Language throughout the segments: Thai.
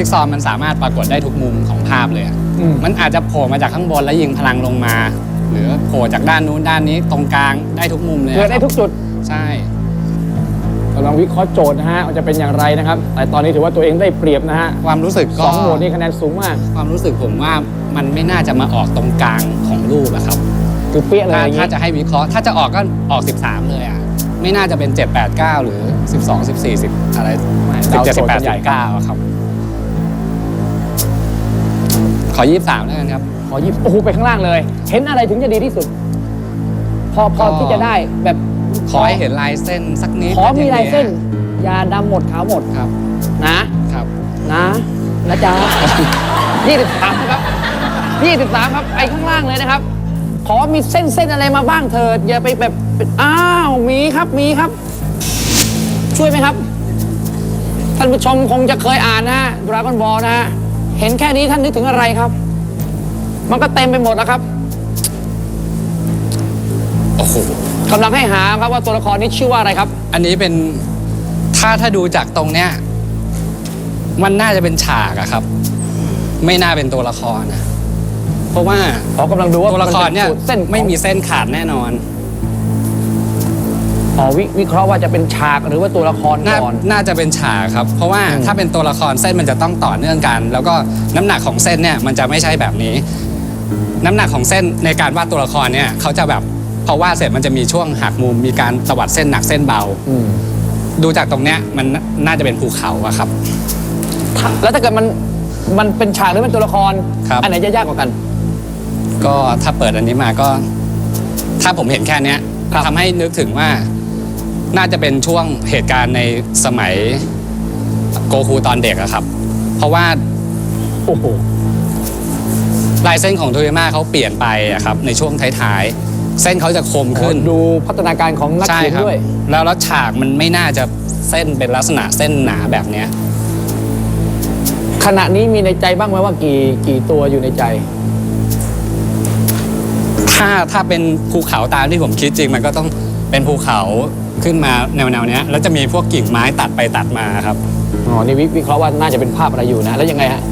จิ๊กซอว์มันสามารถปรากฏได้ทุกมุมของภาพเลยอะอืม มันอาจจะโผล่มาจากข้างบนแล้วยิงพลังลงมา หรือโผล่จากด้านนู้นด้านนี้ตรงกลางได้ทุกมุมเลยอะเกิดได้ทุกจุดใช่กำลังวิเคราะห์โจทย์นะฮะว่าจะเป็นอย่างไรนะครับ แต่ตอนนี้ถือว่าตัวเองได้เปรียบนะฮะความรู้สึกสก็องโหมดนี่คะแนนสูงมาก ความรู้สึกผมว่ามันไม่น่าจะมาออกตรงกลางของรูปอะครับ คือเปี้ยเลยถ้าอย่างถ้างี้จะให้วิเคราะห์ถ้าจะออกก็ออก 13 เลยอะ ไม่น่าจะเป็น 7 8 9 หรือ 12 14 10 อะไรเรา17โจทย์18ใหญ่19อะครับ อ 23 แล้วกันครับ ขอหยิบโอ้โหไปข้างล่างเลย เห็นอะไรถึงจะดีที่สุด พอพอก็ ที่จะได้แบบขอให้เห็นลายเส้นสักนิดขอมีลายเส้นอย่งงี้ยาดำหมดขาวหมดครับ นะครับ นะนะจ๊ะยี่สิบสามครับยี่สิบสามครับไปข้างล่างเลยนะครับ ขอมีเส้นเส้นอะไรมาบ้างเถิดอย่าไปแบบอ้าวมีครับมีครับ ช่วยไหมครับ ท่านผู้ชมคงจะเคยอ่านนะฮะดราก้อนบอลนะฮะ เห็นแค่นี้ท่านนึกถึงอะไรครับ มันก็เต็มไปหมดแล้วครับโอ้โหกำลังให้หาครับว่าตัวละครนี้ชื่อว่าอะไรครับ อันนี้เป็นถ้าถ้าดูจากตรงเนี้ยมันน่าจะเป็นฉากอะครับ ไม่น่าเป็นตัวละครนะเพราะว่าขอกำลังดูว่าตัวละครเนี่ยมัป็สูตเส้นของ ไม่มีเส้นขาดแน่นอน อ๋อววิเคราะห์ว่าจะเป็นฉากหรือว่าตัวละครน่าก่อน น่าจะเป็นฉากครับ เพราะว่าอืมถ้าเป็นตัวละครเส้นมันจะต้องต่อเนื่องกัน แล้วก็น้ำหนักของเส้นเนี่ยมันจะไม่ใช่แบบนี้ น้ำหนักของเส้นในการวาดตัวละครเนี่ยเขาจะแบบพอวาดเสร็จมันจะมีช่วงหักมุมมีการตวัดเส้นหนักเส้นเบา อืมดูจากตรงเนี้ยมันน่าจะเป็นภูเขาอะครับ ถ้าแล้วถ้าเกิดมันมันเป็นฉากหรือเป็นตัวละคร ครับ อันไหนจะยากกว่ากัน ก็ถ้าเปิดอันนี้มาก็ ถ้าผมเห็นแค่เนี้ยครับ ทำให้นึกถึงว่า น่าจะเป็นช่วงเหตุการณ์ในสมัยโกคูตอนเด็กอะครับ เพราะว่าโอ้โหลายเส้นของโทเยมาเขาเปลี่ยนไปอะครับในช่วงท้ายๆ เส้นเขาจะคมขึ้นดูพัฒนาการของนักใช่เขียนครับด้วย แล้วแล้วฉากมันไม่น่าจะเส้นเป็นลักษณะเส้นหนาแบบเนี้ย ขณะนี้มีในใจบ้างไหมว่ากี่กี่ตัวอยู่ในใจ ถ้าถ้าเป็นภูเขาตามที่ผมคิดจริงมันก็ต้องเป็นภูเขา ขึ้นมาแนวแนวๆเนี้ยแล้วจะมีพวกกิ่งไม้ตัดไปตัดมาครับ อ๋อ นี่วิวิเคราะห์ว่าน่าจะเป็นภาพอะไรอยู่นะ แล้วยังไงฮะ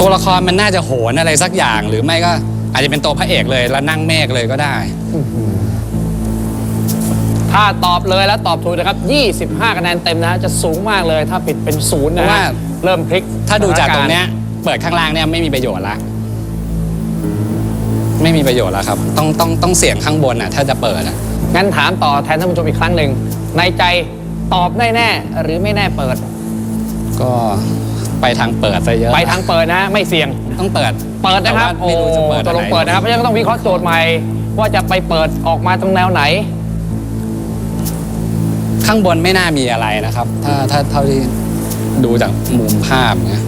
ตัวละครมันน่าจะโหนอะไรสักอย่าง หรือไม่ก็อาจจะเป็นตัวพระเอกเลยแล้วนั่งเมฆเลยก็ได้ ถ้าตอบเลยแล้วตอบถูกนะครับ 25 คะแนนเต็มนะฮะจะสูงมากเลย ถ้าผิดเป็นศูนย์นะเพราะฮะว่าเริ่มพลิกถ้าดูจากตรงเนี้สถยเปิดข้างล่างเนี่ยไม่มีประโยชน์ละ ไม่มีประโยชน์แล้วครับ ต้องต้องต้องเสี่ยงข้างบนอะถ้าจะเปิดอะงั้นถามต่อแทนท่านผู้ชมอีกครั้งหนึ่งในใจตอบแน่แน่ๆหรือไม่แน่เปิด ก็ไปทางเปิดซะเยอะไปทางเปิดนะฮะไม่เสี่ยงต้องเปิด เปิดนะครับแต่ว่าไม่รู้จะเปิดตกลงอะไรเปิดนะครับเพราะฉะนั้นก็ต้องวิเคราะห์โจทย์ใหม่ ว่าจะไปเปิดออกมาตรงแนวไหน ข้างบนไม่น่ามีอะไรนะครับ ถ้าถ้าเท่าที่ดูจากมุมภาพเนี่ย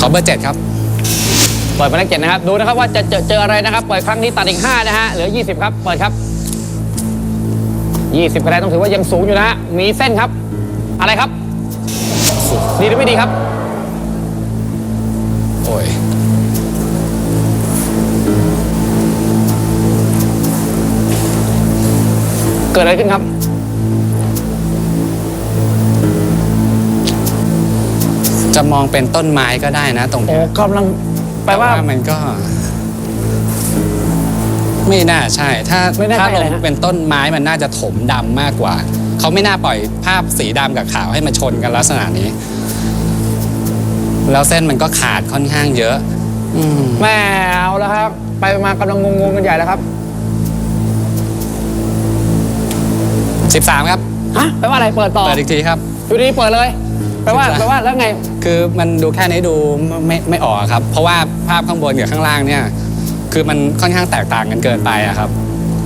ขอเบอร์เจ็ดครับ เปิดหมายเลขเจ็ดนะครับ ดูนะครับว่าจะเจอเจออะไรนะครับ เปิดครั้งนี้ตัดอีก 5 นะฮะ เหลือ 20 ครับ เปิดครับ 20คะแนนต้องถือว่ายังสูงอยู่นะฮะ มีเส้นครับ อะไรครับ ดีหรือไม่ดีครับ โอ้ย เกิดอะไรขึ้นครับจะมองเป็นต้นไม้ก็ได้นะตรงโอ้เนี้ยกำลัง แปลว่าต่มันก็ ไม่น่าใช่ ถ้าไม่น่าถ้าใช่ลอะไรงฮะ เป็นต้นไม้มันน่าจะถมดำมากกว่า เขาไม่น่าปล่อยภาพสีดำกับขาวให้มาชนกันลักษณะนี้ แล้วเส้นมันก็ขาดค่อนข้างเยอะ อืมแม่เอาแล้วครับ ไปมากำลังงงๆกันใหญ่แล้วครับสิบสามครับ ฮะ แปลว่าอะไร เปิดต่อเปิดอีกทีครับ อยู่ดีๆเปิดเลย แปลว่า13แปลว่า แล้วไง คือมันดูแค่นี้ดูไม่ไม่ไม่ออกครับ เพราะว่า ภาพข้างบนกับข้างล่างเนี่ยคือมันค่อนข้างแตกต่างกันเกินไปอะครับ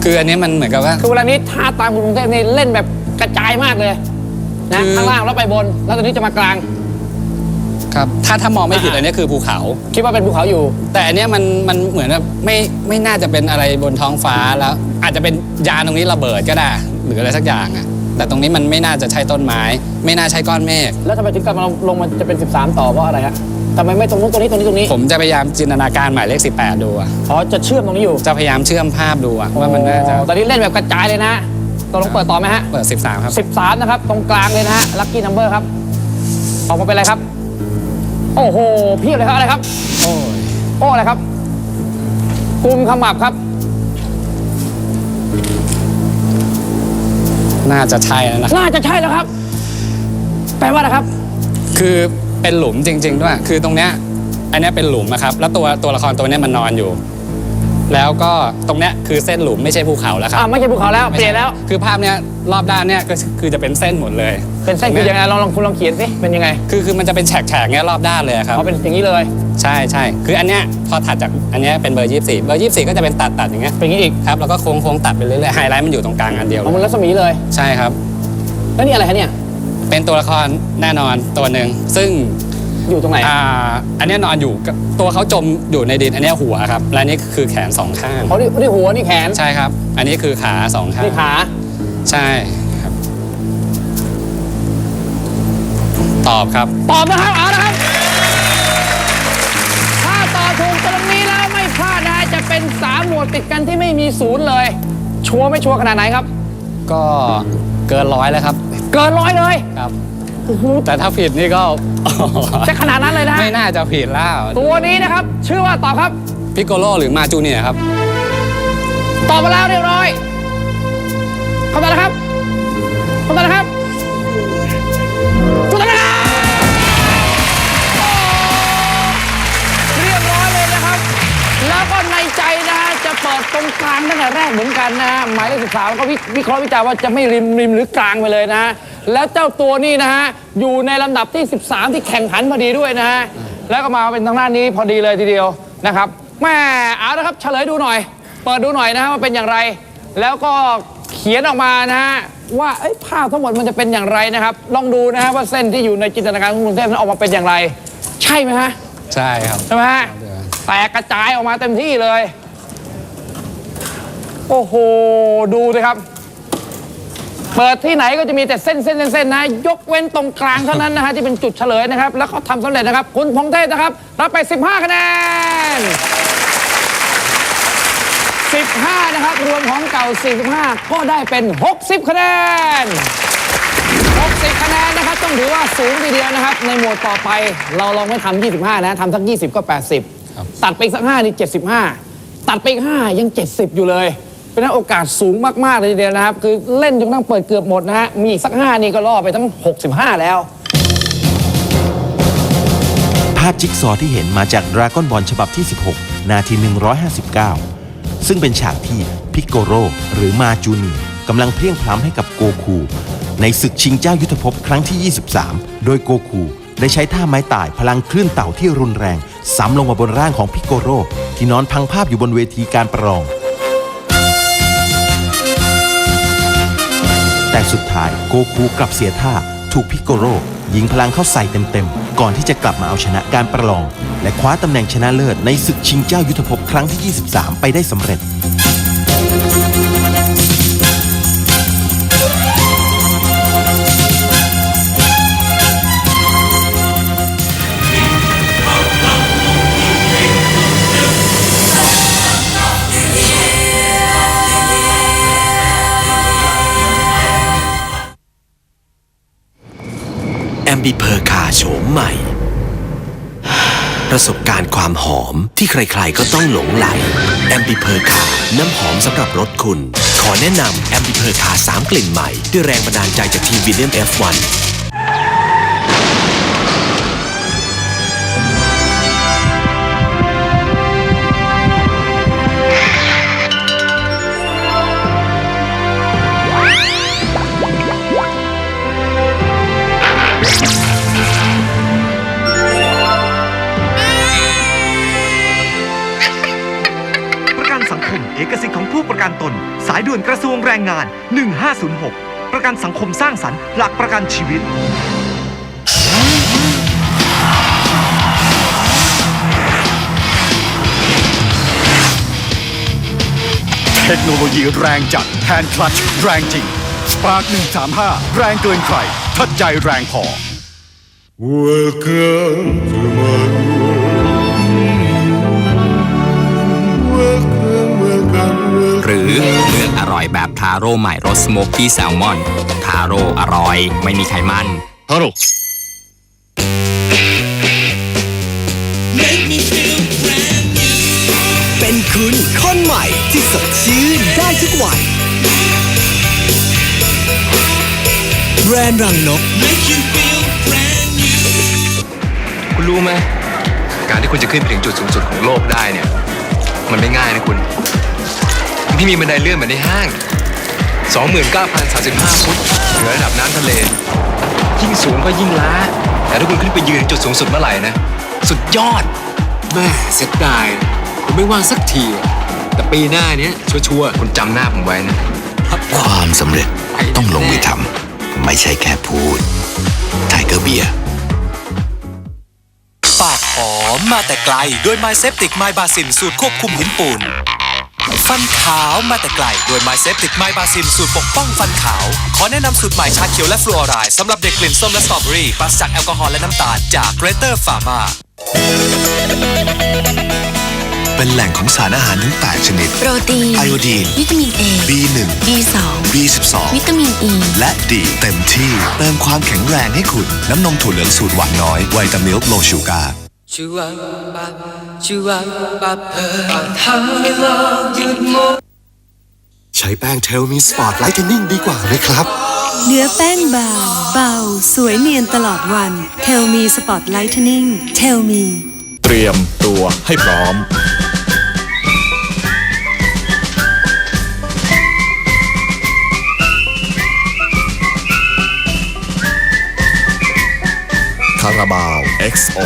คืออันนี้มันเหมือนกับว่า คือเวลานี้ท่าตามกรุงเทพนี่เล่นแบบกระจายมากเลยนะคือข้างล่างแล้วไปบน แล้วตอนนี้จะมากลาง ครับ ถ้าถ้ามองไม่ผิดอ่าอันนี้คือภูเขา คิดว่าเป็นภูเขาอยู่ แต่อันเนี้ยมันมันเหมือนแบบไม่ไม่น่าจะเป็นอะไรบนท้องฟ้าแล้ว อาจจะเป็นยานตรงนี้ระเบิดก็ได้ หรืออะไรสักอย่างอะแต่ตรงนี้มันไม่น่าจะใช่ต้นไม้ ไม่น่าใช่ก้อนเมฆแล้วทำไมถึงกลับมาลงมาจะเป็น 13 ต่อเพราะอะไรฮะ ทำไมไม่ตรงนู้นตรงนี้ตรงนี้ตรงนี้ผมจะพยายามจินตนาการหมายเลข 18 ดูอะอ๋อจะเชื่อมตรงนี้อยู่จะพยายามเชื่อมภาพดูอะว่ามันน่าจะอ๋อตอนนี้เล่นแบบกระจายเลยนะตกลงเปิดต่อไหมฮะ เปิด 13 ครับ 13 นะครับ ตรงกลางเลยนะฮะลัคกี้นัมเบอร์ครับ ออกมาเป็นอะไรครับ โอ้โหเพียบเลยครับอะไรครับ โอ้ยโอ้อะไรครับกลุ่มขมับครับ น่าจะใช่แล้วนะ น่าจะใช่แล้วครับ แปลว่าอะไรครับ คือ เป็นหลุมจริง ๆ ด้วย คือตรงเนี้ยอันเนี้ยเป็นหลุมนะครับ แล้วตัวตัวละครตัวเนี้ยมันนอนอยู่ แล้วก็ตรงเนี้ยคือเส้นหลุมไม่ใช่ภูเขาแล้วครัอ่าบไม่ใช่ภูเขาแล้วเปลี่ยนแล้ว คือภาพเนี้ยรอบด้านเนี้ยก็คือจะเป็นเส้นหมดเลย เป็นเส้นคือยังไงลองลองคุณลองเขียนสิเป็นยังไงคือคือมันจะเป็นแฉกๆเนี้ยรอบด้านเลยครับเขาเป็นอย่างนี้เลย ใช่ใช่คืออันเนี้ยพอถัดจากอันเนี้ยเป็นเบอร์ 24 เบอร์ 24 ก็จะเป็นตัดตัดอย่างเงี้ยเป็นอย่างนี้อีกครับแล้วก็โค้งโค้งตัดไปเรื่อยๆไฮไลท์มันอยู่ตรงกลางอันเดียวเลเอามันยรัศมีเลย ใช่ครับ แล้วนี่อะไรคะเนี่ย เป็นตัวละครแน่นอนตัวหนึ่งซึ่งอยู่ตรงไหนอ่าอันเนี้ยนอนอยู่กับตัวเขาจมอยู่ในดินอันเนี้ยหัวครับและนี่คือแขนสองข้างเขานี่นี่หัวนี่แขนใช่ครับ อันนี้คือขาสองข้างนี่ขาใช่ครับ ตอบครับ ตอบนะครับเอาละครับ ถ้าตอบถูกตรงนี้แล้วไม่พลาดนะฮะจะเป็นสามหมวดติดกันที่ไม่มีศูนย์เลย ชัวร์ไม่ชัวร์ขนาดไหนครับ ก็เกินร้อยแล้วครับ เกินร้อยเลยครับแต่ถ้าผิดนี่ก็ จะขนาดนั้นเลยนะฮะไม่น่าจะผิดแล้วตัวนี้นะครับ ชื่อว่าตอบครับ พิกโกโลหรือมาจูเนียร์ครับ ตอบมาแล้วเรียบร้อย นะฮะหมายเลขสิบสามก็วิวิเคราะห์วิจารณ์ว่าจะไม่ริมริมหรือกลางไปเลยนะฮะแล้วเจ้าตัวนี้นะฮะอยู่ในลำดับที่ 13 ที่แข่งขันพอดีด้วยนะฮะแล้วก็มาเป็นทางด้านนี้พอดีเลยทีเดียวนะครับแม่เอาละครับเฉลยดูหน่อย เปิดดูหน่อยนะฮะว่าเป็นอย่างไร แล้วก็เขียนออกมานะฮะว่าเอ้ยภาพทั้งหมดมันจะเป็นอย่างไรนะครับ ลองดูนะฮะว่าเส้นที่อยู่ในจินตนาการของกรุงเทพนั้นออกมาเป็นอย่างไร ใช่ไหมฮะใช่ครับใช่ไหมฮะแตกกระจายออกมาเต็มที่เลย โอ้โห ดูสิครับ เปิดที่ไหนก็จะมีแต่เส้นเส้นเส้นเส้นนะ ยกเว้นตรงกลางเท่านั้นนะฮะที่เป็นจุดเฉลยนะครับ แล้วเขาทำสำเร็จนะครับ คุณพงเทพนะครับ รับไป 15 คะแนน 15 นะครับ รวมของเก่า 45 ก็ได้เป็น 60 คะแนน 60 คะแนนนะครับ ต้องถือว่าสูงทีเดียวนะครับ ในหมวดต่อไปเราลองไม่ทำ25 นะทำสัก 20 ก็ 80 ตัดไปอีกสัก5นี่75 ตัดไปอีก5ยัง 70 อยู่เลย เป็นนั้นโอกาสสูงมากๆเลยทีเดียวนะครับ คือเล่นจนตั้งเปิดเกือบหมดนะฮะ มีอีกสัก 5 นี่ก็ล่อไปทั้ง 65 แล้ว ภาพจิ๊กซอว์ที่เห็นมาจาก Dragon Ball ฉบับที่ 16 นาที 159 ซึ่งเป็นฉากที่พิกโกโรหรือมาจูเนียร์กำลังเพลียงพล้ำให้กับโกคู ในศึกชิงเจ้ายุทธภพครั้งที่ 23 โดยโกคู ได้ใช้ท่าไม้ตายพลังคลื่นเต่าที่รุนแรงซ้ำลงมาบนร่างของพิกโกโรที่นอนพังภาพอยู่บนเวทีการประลอง ท้ายโกคูกลับเสียท่า ถูกพิกโกโรยิงพลังเข้าใส่เต็มๆ ก่อนที่จะกลับมาเอาชนะการประลอง และคว้าตำแหน่งชนะเลิศในศึกชิงเจ้ายุทธภพครั้งที่ 23 ไปได้สำเร็จ แอมบิเพอร์คาโฉมใหม่ ประสบการณ์ความหอมที่ใครๆก็ต้องหลงไหลแอมบิเพอร์คาน้ำหอมสำหรับรถคุณ ขอแนะนำแอมบิเพอร์คาสามกลิ่นใหม่ ด้วยแรงบันดาลใจจากทีมวิลเลียม F1 ของผู้ประกันตน สายด่วนกระทรวงแรงงาน 1506 ประกันสังคมสร้างสรรค์หลักประกันชีวิต เทคโนโลยีแรงจัดแฮนด์คลัตช์แรงจริงสปาร์ค135 แรงเกินใคร ทัดใจแรงพอ Welcome to my เลือกอร่อยแบบทาโร่ใหม่รสสโมกกี้แซลมอน ทาโร่อร่อยไม่มีไขมันฮัลโหลเป็นคุณคนใหม่ที่สดชื่นได้ทุกวัน แบรนด์รังนกคุณรู้ไหมการที่คุณจะขึ้นไปถึงจุดสูงสุดของโลกได้เนี่ย มันไม่ง่ายนะคุณ พี่มีบันไดเลื่อนเหมือนในห้าง 29,035 ฟุตเหนือระดับน้ำทะเล ยิ่งสูงก็ยิ่งล้า แต่ถ้าคุณขึ้นไปยืนจุดสูงสุดเมื่อไหร่นะ สุดยอด แม่เสียดายผมไม่ว่างสักทีอะแต่ปีหน้าเนี้ยชัวร์คุณจำหน้าผมไว้นะ ความสำเร็จต้องลงมือทำไม่ใช่แค่พูดไทเกอร์เบียร์ปากหอมมาแต่ไกล ด้วยไมเซปติกไมบาซินสูตรควบคุมหินปูน ฟันขาวมาแต่ไกลด้วยไมเซปติกไมบาซินสูตรปกป้องฟันขาว ขอแนะนำสูตรใหม่ชาเขียวและฟลูออไรด์สำหรับเด็กกลิ่นส้มและสตรอเบอรี่ปราศจากแอลกอฮอล์และน้ำตาลจากเกรเตอร์ฟาร์มาเป็นแหล่งของสารอาหารถึง8 ชนิด โปรตีน ไอโอดีน วิตามิน A B1 B2 B12 วิตามิน E และ D เต็มที่เติมความแข็งแรงให้คุณ น้ำนมถั่วเหลืองสูตรหวานน้อยไวตามิลโลชูการ์ ใช้แป้งเทลมีสปอร์ตไลท์เทนนิ่งดีกว่าไหมครับ เนื้อแป้งบางเบา สวยเนียนตลอดวัน Tell me Spot Lightening Tell me เตรียมตัวให้พร้อม คาราบาว XO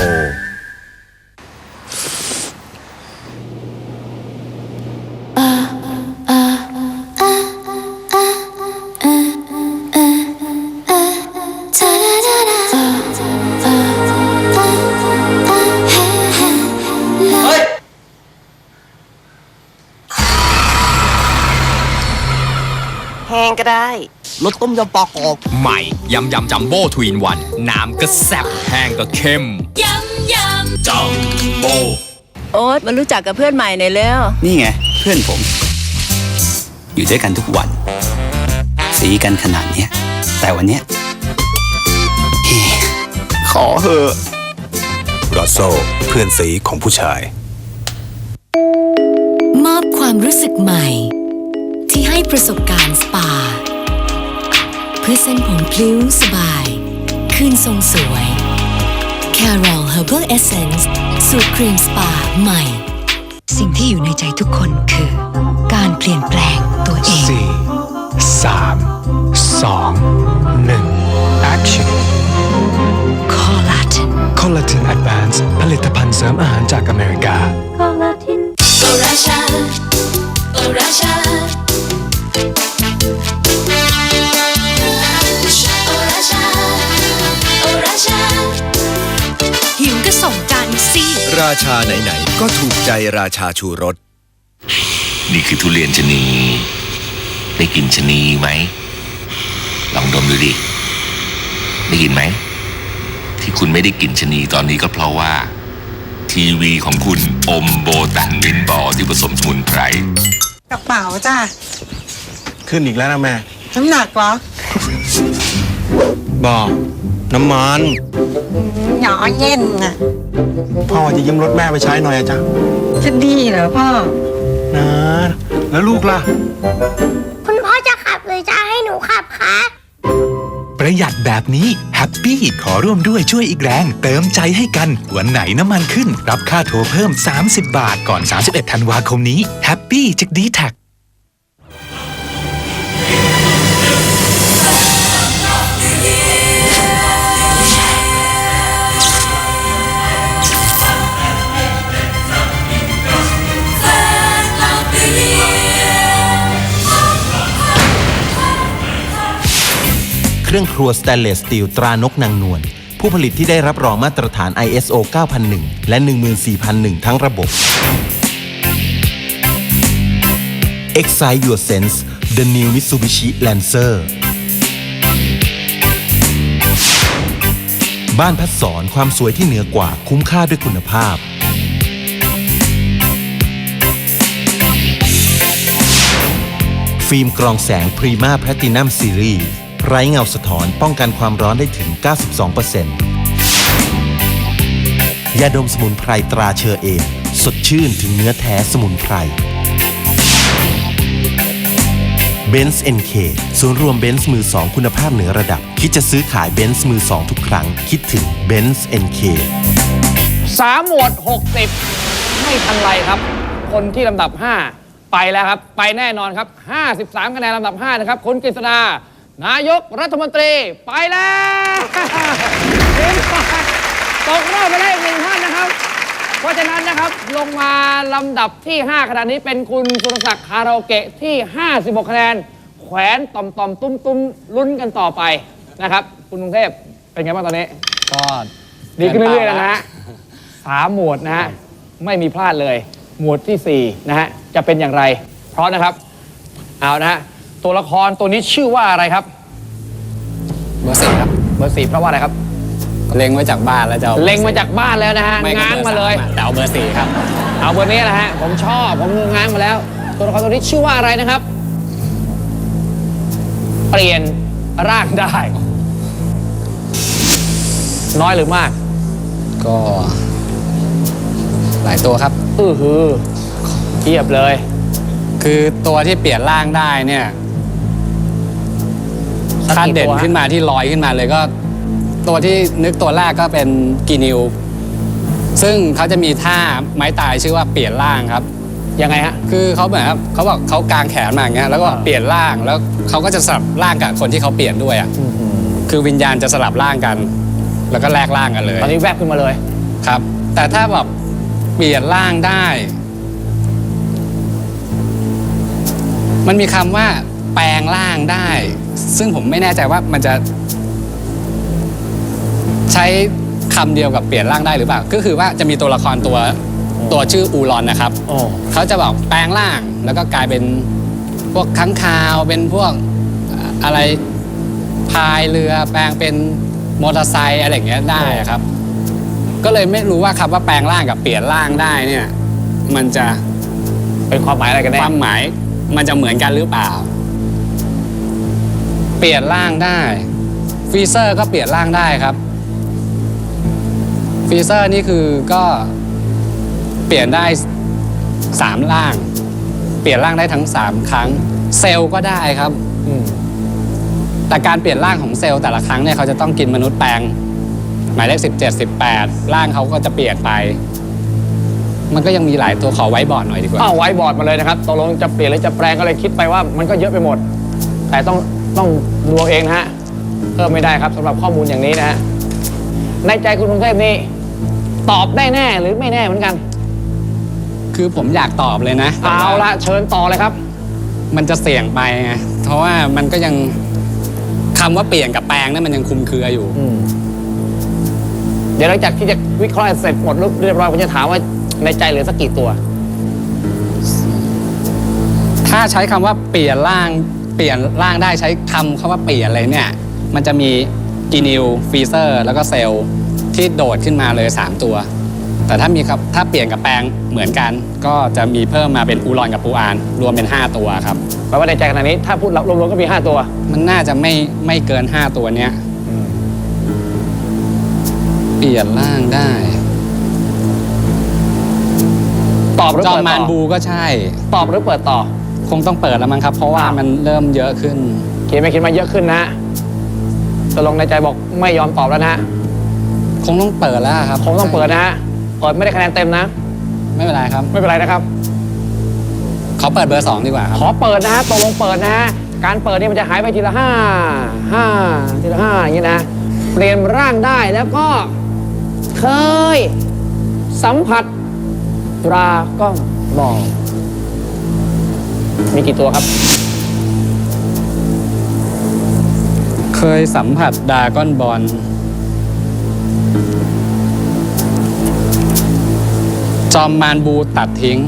ได้รสต้มยำปลากรอบใหม่ยำยำจัมโบ้ทวีนวัน น้ำก็แซ่บแห้งก็เข้มยำยำจัมโบ้โอ๊ตมารู้จักกับเพื่อนใหม่หน่อยแล้ว นี่ไง เพื่อนผม อยู่ด้วยกันทุกวัน สีกันขนาดเนี้ย แต่วันเนี้ยเฮ้ขอเหอะรอโซเพื่อนสีของผู้ชาย มอบความรู้สึกใหม่ ที่ให้ประสบการณ์สปา เพื่อเส้นผมพลิ้วสบาย คืนทรงสวย Carol Herbal Essence สูตรครีมสปาใหม่ สิ่งที่อยู่ในใจทุกคนคือ ชาไหนๆก็ถูกใจราชาชูรส นี่คือทุเรียนชะนี ได้กลิ่นชะนีไหม ลองดมดูดิ ได้กลิ่นไหม ที่คุณไม่ได้กลิ่นชะนีตอนนี้ก็เพราะว่า ทีวีของคุณอมโบตันมินบอลที่ผสมสมุนไพรกระเป๋าจ้ะ ขึ้นอีกแล้วนะแม่ น้ำหนักเหรอ บอกน้ำมันหยอเย็นน่ะ พ่อจะยืมรถแม่ไปใช้หน่อยอะจ๊ะจะดีเหรอพ่อ นะแล้วลูกล่ะ คุณพ่อจะขับหรือจะให้หนูขับคะ ประหยัดแบบนี้แฮปปี้ขอร่วมด้วยช่วยอีกแรง เติมใจให้กัน วันไหนน้ำมันขึ้น รับค่าโทรเพิ่ม 30 บาทก่อน 31 ธันวาคมนี้แฮปปี้จากดีแท็ก รื่องครัวสแตนเลสสตีลตรานกนางนวลผู้ผลิตที่ได้รับรองมาตรฐาน ISO 9001 และ 14001 ทั้งระบบ Excite Your Sense The New Mitsubishi Lancer บ้านพัดสอนความสวยที่เหนือกว่าคุ้มค่าด้วยคุณภาพ ฟิล์มกรองแสงพรีมาแพลตินัมซีรีส์ ไร้เงาสะท้อนป้องกันความร้อนได้ถึง 92%ยาดมสมุนไพรตราเชอเอสดชื่นถึงเนื้อแท้สมุนไพรเบนซ์เอ็นเคศูนย์รวมเบนซ์มือสองคุณภาพเหนือระดับ คิดจะซื้อขายเบนซ์มือสองทุกครั้ง คิดถึงเบนซ์เอ็นเคสามหมวด 60 ไม่ทันไรครับ คนที่ลำดับ 5 ไปแล้วครับ ไปแน่นอนครับ 53 คะแนนลำดับ 5 นะครับคุณกฤษดา นายกรัฐมนตรีไปแล้วตกรอบไปได้อีกหนึ่งท่านนะครับ เพราะฉะนั้นนะครับลงมาลำดับที่ 5ขนาดนี้เป็นคุณสุรศักดิ์คาราโอเกะที่ 56 คะแนนแขวนต่อมต่อมตุ้มตุ้มลุ้นกันต่อไปนะครับ คุณกรุงเทพเป็นไงบ้างตอนนี้ ก็ดีขึ้นเรื่อยๆแล้วนะฮะสามหมวดนะฮะไม่มีพลาดเลย หมวดที่ 4 นะฮะ จะเป็นอย่างไร เพราะนะครับ เอานะฮะ ตัวละครตัวนี้ชื่อว่าอะไรครับ เบอร์สี่ครับเบอร์สี่เพราะว่าอะไรครับ เล็งไว้จากบ้านแล้วจะอเล็งมาจากบ้านแล้วนะฮะไม่ก็ง้างบอร์มาเลยสอะแต่เอาเบอร์สี่ครับ เอาเบอร์นี้แหละฮะผมชอบผมง้างมาแล้ว ตัวละครตัวนี้ชื่อว่าอะไรนะครับ เปลี่ยนร่างได้ น้อยหรือมากก็ หลายตัวครับ อือฮือเทียบเลย คือตัวที่เปลี่ยนร่างได้เนี่ย สักกี่ถ้าเด่นตัวฮะขึ้นมาที่ลอยขึ้นมาเลยก็ ตัวที่นึกตัวแรกก็เป็นกีนิว ซึ่งเขาจะมีท่าไม้ตายชื่อว่าเปลี่ยนร่างครับ ยังไงฮะ คือเขาเหมือนครับเขาบอกเขากางแขนมาอย่างเงี้ยแล้วก็เปลี่ยนร่างแล้วเขาก็จะสลับร่างกับคนที่เขาเปลี่ยนด้วยอะคือวิญญาณจะสลับร่างกัน แล้วก็แลกร่างกันเลยตอนนี้แวบขึ้นมาเลย ครับ แต่ถ้าแบบเปลี่ยนร่างได้ มันมีคำว่าแปลงร่างได้ ซึ่งผมไม่แน่ใจว่ามันจะใช้คำเดียวกับเปลี่ยนร่างได้หรือเปล่า ก็คือว่าจะมีตัวละครตัวตัวชื่ออูรอนนะครับโอ้เขาจะบอกแปลงร่างแล้วก็กลายเป็นพวกค้างคาวเป็นพวกอะไรพายเรือแปลงเป็นมอเตอร์ไซค์อะไรอย่างเงี้ยได้อะครับ ก็เลยไม่รู้ว่าคำว่าแปลงร่างกับเปลี่ยนร่างได้เนี่ย มันจะเป็นความหมายอะไรกันแน่ความหมายมันจะเหมือนกันหรือเปล่า เปลี่ยนร่างได้ฟรีเซอร์ก็เปลี่ยนร่างได้ครับฟรีเซอร์นี่คือก็เปลี่ยนได้สามร่าง เปลี่ยนร่างได้ทั้งสามครั้ง เซลล์ก็ได้ครับอืมแต่การเปลี่ยนร่างของเซลล์แต่ละครั้งเนี่ยเขาจะต้องกินมนุษย์แปลง หมายเลข17 18ร่างเขาก็จะเปลี่ยนไป มันก็ยังมีหลายตัวขอไว้บอร์ดหน่อยดีกว่าอ้าวไว้บอร์ดมาเลยนะครับตกลงจะเปลี่ยนหรือจะแปลงก็เลยคิดไปว่ามันก็เยอะไปหมด แต่ต้อง ต้องดูเอาเองนะฮะเพิ่มไม่ได้ครับสำหรับข้อมูลอย่างนี้นะฮะในใจคุณกรุงเทพนี่ตอบได้แน่หรือไม่แน่เหมือนกัน คือผมอยากตอบเลยนะแต่เอาว่าละเชิญต่อเลยครับ มันจะเสี่ยงไปไงเพราะว่ามันก็ยังคำว่าเปลี่ยนกับแปลงเนี่ยมันยังคลุมเครืออยู่ เดี๋ยวหลังจากที่จะวิเคราะห์เสร็จหมดเรียบร้อยผมจะถามว่าในใจเหลือสักกี่ตัว ถ้าใช้คำว่าเปลี่ยนร่าง เปลี่ยนร่างได้ใช้คำคำว่าเปลี่ยนอะไรเนี่ย มันจะมีกีนิวฟีเซอร์ แล้วก็เซลล์ที่โดดขึ้นมาเลย 3 ตัว แต่ถ้ามีครับถ้าเปลี่ยนกับแปลงเหมือนกัน ก็จะมีเพิ่มมาเป็นอูรอนกับปูอาน รวมเป็น 5 ตัวครับ แปลว่าในใจขณะนี้ถ้าพูดรวมๆก็มี 5 ตัว มันน่าจะไม่ไม่เกิน 5 ตัวเนี้ยเปลี่ยนร่างได้ ตอบหรือจอมเปิดมานต่อบูก็ใช่ ตอบหรือเปิดต่อค งต้องเปิดแล้วมั้งครับ เพราะว่ามันเริ่มเยอะขึ้น คิดไม่คิดมาเยอะขึ้นนะฮะตกลงในใจบอกไม่ยอมตอบแล้วนะฮะคงต้องเปิดแล้วครับคงต้องเปิดนะฮะเปิดไม่ได้คะแนนเต็มนะ ไม่เป็นไรครับ ไม่เป็นไรนะครับ ขอเปิดเบอร์สองดีกว่าครับ ขอเปิดนะฮะตกลงเปิดนะฮะการเปิดนี่มันจะหายไปทีละห้าห้าทีละห้าอย่างนี้นะ เปลี่ยนร่างได้แล้วก็เคย สัมผัสตราก้องบอล มีกี่ตัวครับ เคยสัมผัสดาก้อนบอลจอมมานบูตัดทิ้ง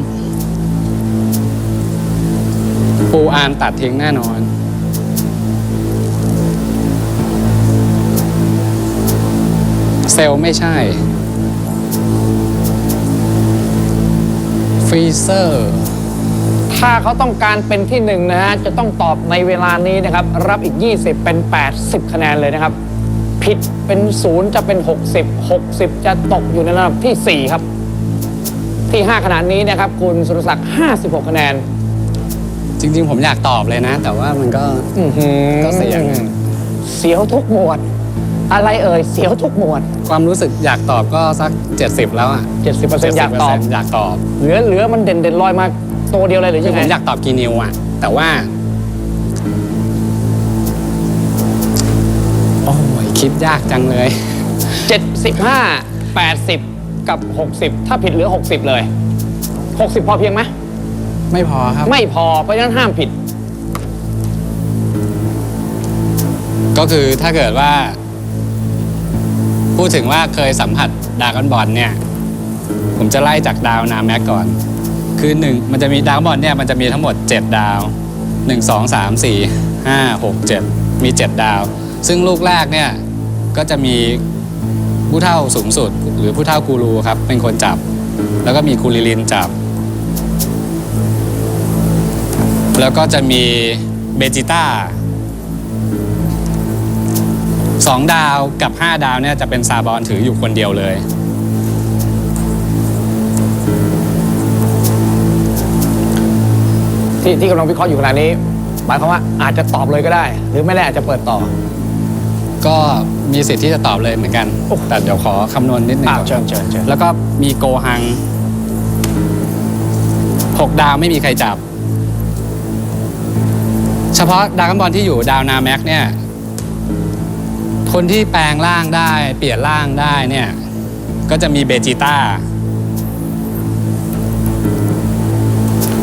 ปูอานตัดทิ้งแน่นอน เซลไม่ใช่ ฟรีเซอร์ ถถ้าเขาต้องการเป็นที่หนึ่งนะฮะจะต้องตอบในเวลานี้นะครับรับอีก 20 เป็น 80 คะแนนเลยนะครับ ผิดเป็นศูนย์จะเป็น 60 60 จะตกอยู่ในระดับทีสี่4 ครับ ที่ 5 ขนาดนี้นะครับ คุณสุรศักดิ์56 คะแนน จริง ๆ ผมอยากตอบเลยนะ แต่ว่ามันก็อื้อหือก็เสียงอะเสียวทุกหมวด อะไรเอ่ยเสียวทุกหมวด ความรู้สึกอยากตอบก็สัก 70 แล้วอะ70%อยากตอบ อยากตอบ เหลือเหลือมันเด่นเด่นๆลอยมา ตัวเดียวเลยหรือคือยังผไงมอยากตอบกีนิวอะแต่ว่า โอ้ยคิดยากจังเลย75 80กับ60ถ้าผิดเหลือ60เลย60พอเพียงไหมไม่พอครับ ไม่พอเพราะฉะนั้นห้ามผิด ก็คือถ้าเกิดว่า พูดถึงว่าเคยสัมผัสดรากอนบอลเนี่ย ผมจะไล่จากดาวนาแม็กก่อน คือหนึ่งมันจะมีดาวบอลเนี่ยมันจะมีทั้งหมด 7 ดาว 1 2 3 4 5 6 7 มี 7 ดาว ซึ่งลูกแรกเนี่ยก็จะมีผู้เท่าสูงสุด หรือผู้เท่ากูรูครับเป็นคนจับ แล้วก็มีคูลิลินจับ แล้วก็จะมีเบจิต้าสองดาวกับ 5 ดาวเนี่ยจะเป็นซาบอนถืออยู่คนเดียวเลย ที่ที่กำลังวิเคราะห์อยู่ขณะนี้ หมายความว่าอาจจะตอบเลยก็ได้ หรือไม่แน่อาจจะเปิดต่อ ก็มีสิทธิ์ที่จะตอบเลยเหมือนกันแต่เดี๋ยวขอคำนวณนิดนึงอ้าวก่อนเชิญเชิญเชิญ แล้วก็มีโกฮัง6ดาวไม่มีใครจับ เฉพาะดาวกัมบอลที่อยู่ดาวนาแม็กเนี่ย คนที่แปลงร่างได้ เปลี่ยนร่างได้เนี่ย ก็จะมีเบจิต้า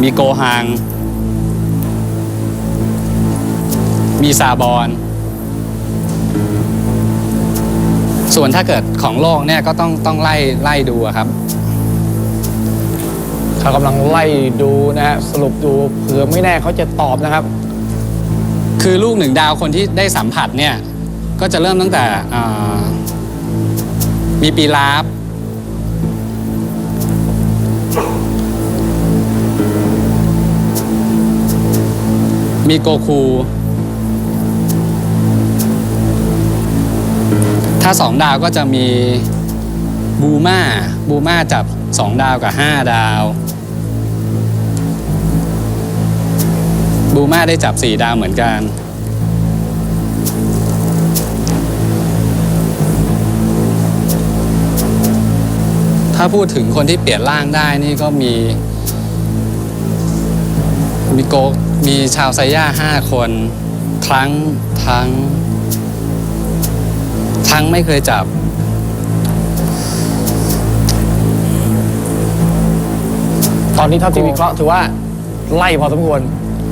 มีโกฮัง มีซาบอน ส่วนถ้าเกิดของโลกเนี่ยก็ต้องต้องไล่ไล่ดูครับเขากำลังไล่ดูนะฮะสรุปดูเผื่อไม่แน่เขาจะตอบนะครับ คือลูกหนึ่งดาวคนที่ได้สัมผัสเนี่ย ก็จะเริ่มตั้งแต่มีปีลาฟมีโกคูาสองดาวก็จะมีบูมาบูมาจับสองดาวกับห้าดาวบูมาได้จับสี่ดาวเหมือนกัน ถ้าพูดถึงคนที่เปลี่ยนร่างได้นี่ก็มี มีโกมีชาวไซย่าห้าคนทั้ง ทั้ง ทั้งไม่เคยจับ ตอนนี้เท่าที่วิเคราะห์ถือว่าไล่พอสมควร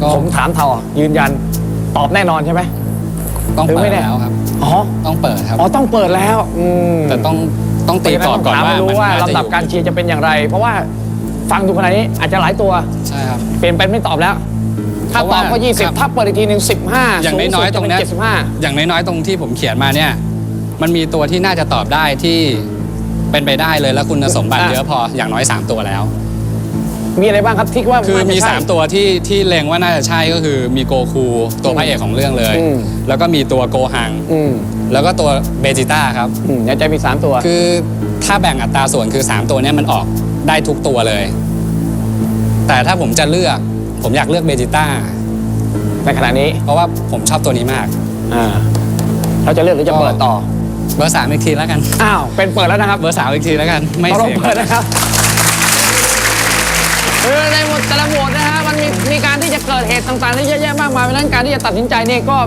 ก็ ผมถามเท่ายืนยันตอบแน่นอนใช่ไหม ต้องหรือเปิไม่ดแน่ แล้วครับ อ๋อ ต้องเปิดครับ อ๋อต้องเปิดแล้วอืมแต่ต้องต้องตีกรอบก่อนถามว่าให้รู้มันว่าน่าจะลำดับอยู่การเชียร์จะเป็นอย่างไร เพราะว่าฟังดูขนาดนี้อาจจะหลายตัว ใช่ครับ เปลี่ยนเป็นไม่ตอบแล้ว ถ้าเพราะตอบว่าก็ ครับ20 ถ้าเปิดอีกทีหนึ่ง15อย่างน้อยๆตรงเนี้ยเจ็ดสิบห้าอย่างน้อยๆตรงที่ผมเขียนมาเนี่ย มันมีตัวที่น่าจะตอบได้ที่เป็นไปได้เลยแล้วคุณสมบัติเยอะพออย่างน้อย 3 ตัวแล้ว มีอะไรบ้างครับที่ว่าคือมีน่าจะใช่3ตัวที่ที่เล็งว่าน่าจะใช่ก็คือมีโกคูตัวพระเอกของเรื่องเลยอืมแล้วก็มีตัวโกฮังอืมแล้วก็ตัวเบจิต้าครับอืมในใจมี 3 ตัว คือถ้าแบ่งอัตราส่วนคือ 3 ตัวเนี้มันออกได้ทุกตัวเลย แต่ถ้าผมจะเลือก ผมอยากเลือกเบจิต้าในขณะนี้ เพราะว่าผมชอบตัวนี้มากอ่าเราจะเลือกหรือจะเปิดต่อ เบอร์สามอีกทีแล้วกัน อ้าว เป็นเปิดแล้วนะครับเบอร์สามอีกทีแล้วกัน ไม่ตกลงเสียเปิดนะครับคือในหมวดแต่ละหมวดนะฮะมันมีมีการที่จะเกิดเหตุต่างๆที่เยอะแยะมากมายเพราะฉะนั้นการที่จะตัดสินใจเนี่ยก็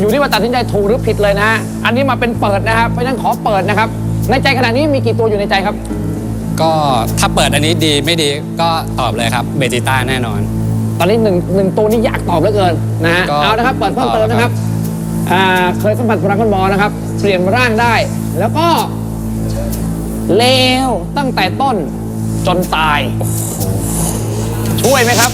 อยู่ที่ว่าตัดสินใจถูกหรือผิดเลยนะฮะอันนี้มาเป็นเปิดนะครับเพราะฉะนั้นขอเปิดนะครับ ในใจขณะนี้มีกี่ตัวอยู่ในใจครับ ก็ถ้าเปิดอันนี้ดีไม่ดีก็ตอบเลยครับเบจิต้าแน่นอน ตอนนี้หนึ่งหนึ่งตัวนี้อยากตอบเหลือเกินนะฮะก็เอานะครับเปิดเพิ่มเติมตอบนะคครัรับบ อ่าเคยสัมผัสพลังคนบอลนะครับ เปลี่ยนร่างได้ แล้วก็เลวตั้งแต่ต้นจนตาย ช่วยไหมครับ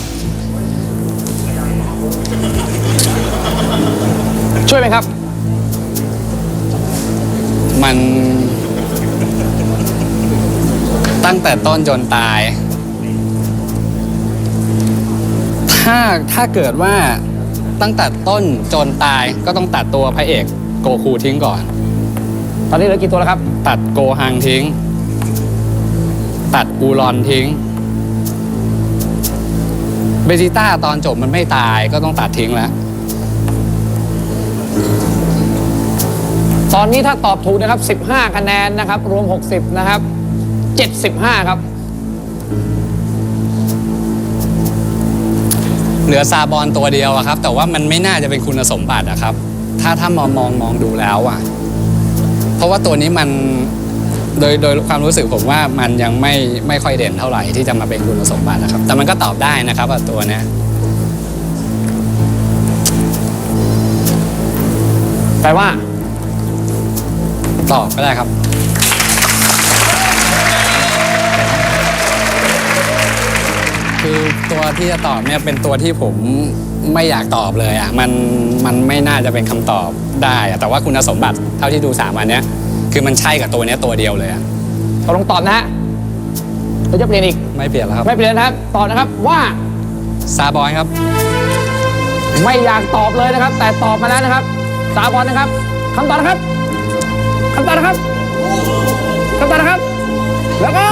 ช่วยไหมครับ มันตั้งแต่ต้นจนตาย ถ้าถ้าเกิดว่า ตั้งแต่ต้นจนตายก็ต้องตัดตัวพระเอกโกคูทิ้งก่อน ตอนนี้เหลือกี่ตัวแล้วครับ ตัดโกฮังทิ้ง ตัดอูรอนทิ้ง เบจิต้าตอนจบมันไม่ตายก็ต้องตัดทิ้งแล้ว ตอนนี้ถ้าตอบถูกนะครับ 15 คะแนนนะครับ รวม 60 นะครับ 75 ครับ เหลือซาบอนตัวเดียวอะครับ แต่ว่ามันไม่น่าจะเป็นคุณสมบัติอะครับ ถ้าถ้ามองมองมองดูแล้วอะเพราะว่าตัวนี้มันโดยโดยความรู้สึกผมว่ามันยังไม่ไม่ค่อยเด่นเท่าไหร่ที่จะมาเป็นคุณสมบัตินะครับ แต่มันก็ตอบได้นะครับตัวเนี้ยแปลว่า ตอบก็ได้ครับ ตัวที่จะตอบเนี่ยเป็นตัวที่ผมไม่อยากตอบเลยอะมันมันไม่น่าจะเป็นคำตอบได้อะแต่ว่าคุณสมบัติเท่าที่ดูสามอันเนี้ยคือมันใช่กับตัวเนี้ยตัวเดียวเลยอะตกลงตอบนะฮะหรือจะเปลี่ยนอีก ไม่เปลี่ยนแล้วครับไม่เปลี่ยนนะครับ ตอบนะครับว่าซาบอนครับ ไม่อยากตอบเลยนะครับ แต่ตอบมาแล้วนะครับสาบอลนะครับคำตอบนะครับคำตอบนะครับคำตอบนะครับ แล้วก็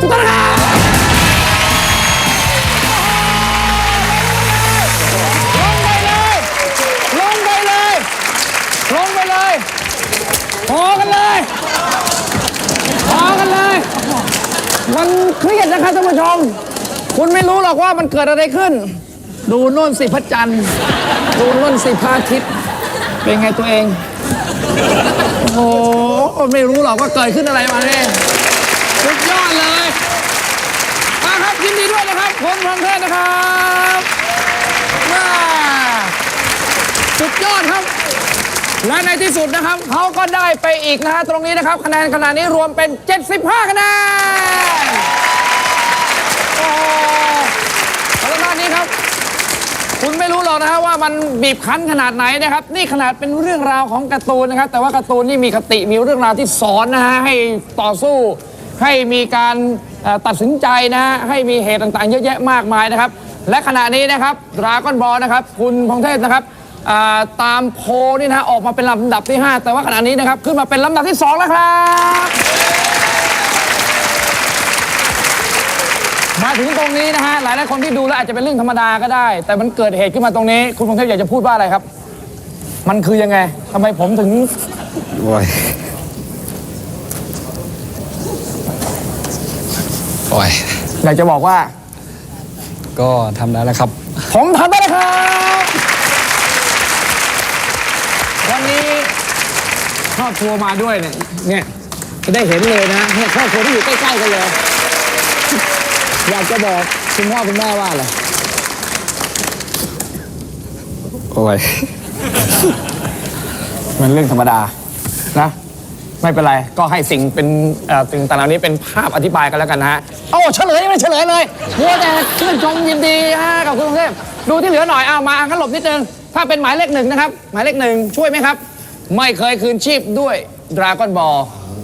ถูกต้องนะครับ อกันเลยพอกันเลย มันเครียดนะครับท่านผู้ชม คุณไม่รู้หรอกว่ามันเกิดอะไรขึ้น ดูโน่นสิพระจันทร์ ดูโน่นสิพระอาทิตย์ เป็นไงตัวเอง โอ้โห ไม่รู้หรอกว่าเกิดขึ้นอะไรมาเนี่ยสุดยอดเลยมาครับยินดีด้วยนะครับคนพังเทศนะครับมาสุดยอดครับ และในที่สุดนะครับเขาก็ได้ไปอีกนะฮะตรงนี้นะครับคะแนนขณะนี้รวมเป็น 75 คะแนนโอ้โหแล้วด้านนี้ครับ คุณไม่รู้หรอกนะฮะว่ามันบีบคั้นขนาดไหนนะครับ นี่ขนาดเป็นเรื่องราวของการ์ตูนนะครับ แต่ว่าการ์ตูนนี่มีคติมีเรื่องราวที่สอนนะฮะให้ต่อสู้ ให้มีการเอ่อตัดสินใจนะฮะให้มีเหตุต่างๆ เยอะแยะมากมายนะครับ และขณะนี้นะครับดราก้อนบอลนะครับ คุณพงเทพนะครับ ตามโพลนี่นะฮะออกมาเป็นลำดับที่ 5 แต่ว่าขณะนี้นะครับขึ้นมาเป็นลำดับที่ 2 แล้วครับ มาถึงตรงนี้นะฮะหลายหลายๆคนที่ดูแล้วอาจจะเป็นเรื่องธรรมดาก็ได้ แต่มันเกิดเหตุขึ้นมาตรงนี้ คุณพงเทพอยากจะพูดว่าอะไรครับ มันคือยังไงทำไมผมถึงโอ้ยโอ้ยอยากจะบอกว่า ก็ทำได้แล้วครับ ผมทำได้แล้วครับ วันนี้ ครอบครัวมาด้วยเนี่ยเนี่ยจะได้เห็นเลยนะเนี่ยครอบครัวที่อยู่ใกล้ๆกันเลย อยากจะบอกคุณพ่อคุณแม่ว่าอะไรโอ้ย มันเรื่องธรรมดานะ ไม่เป็นไร ก็ให้สิ่งเป็นเอ่อสิ่งต่างๆเหล่านี้เป็นภาพอธิบายกันแล้วกันนะฮะโอ้เฉลยไม่เฉลยเลยมัวแต่ชื่นชมยินดีฮะกับคุณกรุงเทพดูที่เหลือหน่อยเอามาอ่านกันหลบนิดนึงถ้าเป็นหมายเลขหนึ่งนะครับ หมายเลขหนึ่งช่วยไหมครับ ไม่เคยคืนชีพด้วยดราก้อนบอล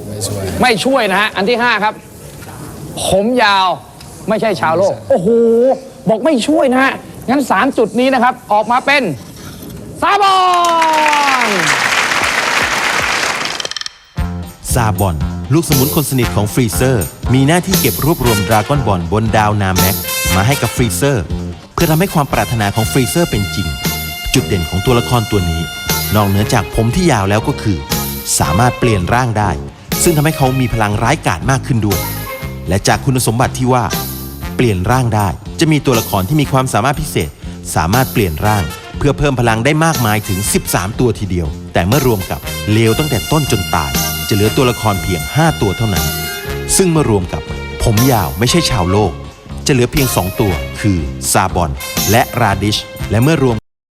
ไม่ช่วยไม่ช่วยนะฮะ อันที่ 5 ครับ ผมยาวไม่ใช่ชาวโลก โอ้โห บอกไม่ช่วยนะฮะ งั้น 3 จุดนี้นะครับ ออกมาเป็นซาบอนซาบอน ลูกสมุนคนสนิทของฟรีเซอร์ มีหน้าที่เก็บรวบรวมดราก้อนบอลบนดาวนาแม็กมาให้กับฟรีเซอร์ เพื่อทำให้ความปรารถนาของฟรีเซอร์เป็นจริง จุดเด่นของตัวละครตัวนี้ นอกเหนือจากผมที่ยาวแล้วก็คือ สามารถเปลี่ยนร่างได้ ซึ่งทำให้เขามีพลังร้ายกาจมากขึ้นด้วย และจากคุณสมบัติที่ว่า เปลี่ยนร่างได้ จะมีตัวละครที่มีความสามารถพิเศษ สามารถเปลี่ยนร่าง เพื่อเพิ่มพลังได้มากมายถึง 13 ตัวทีเดียว แต่เมื่อรวมกับเลวตั้งแต่ต้นจนตาย จะเหลือตัวละครเพียง 5 ตัวเท่านั้น ซึ่งเมื่อรวมกับ ผมยาวไม่ใช่ชาวโลก จะเหลือเพียง 2 ตัว คือซาบอน และราดิช และเมื่อรวม